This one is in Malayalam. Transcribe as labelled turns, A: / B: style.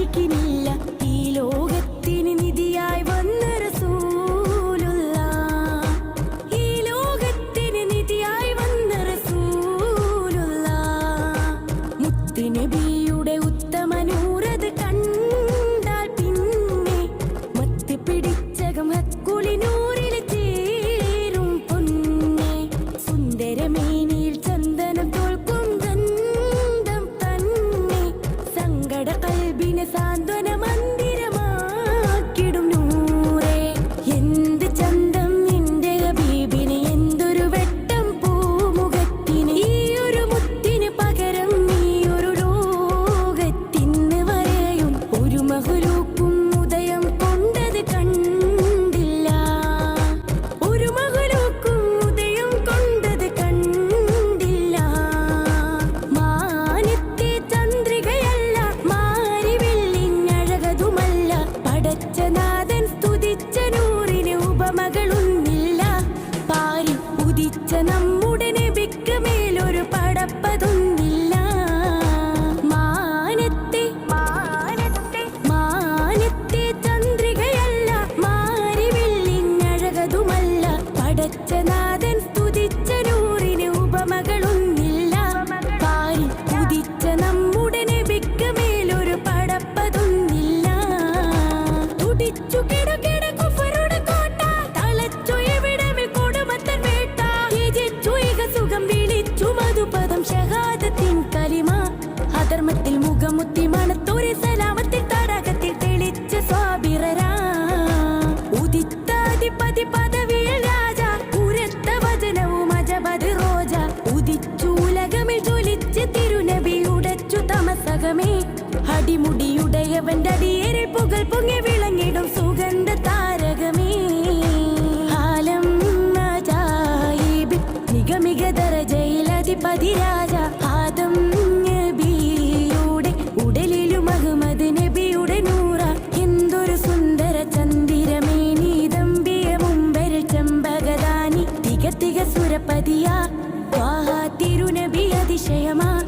A: chiquinha. ഒരു ഉദയം സ്തുതിച്ച ഉപമകളൊന്നില്ല. പാരി ഉദിച്ച നമ്മുടെ നബിക്ക് മേലൊരു മധുപദം ഷഹാദത്തിൻ കലിമ. അധർമ്മത്തിൽ മുഖമുത്തി മണത്തൂരി സലാമത്തിൽ തടാകത്തിൽ തെളിച്ച സ്വാഭിറരാ ഉദിത്താധിപതി പദവിയിൽ രാജ. തമസകമേ. അടിമുടിയുടയവന്റെ അടിയേറിൽ പുകൾ പൊങ്ങി വിളങ്ങിടും ദരജയിൽ അധിപതി രാജ ആദം നബിയുടെ ഉടലിലും അഹമ്മദ് നബിയുടെ നൂറ. എന്തൊരു സുന്ദര തിക തിക തിരുനബി അതിശയമാ.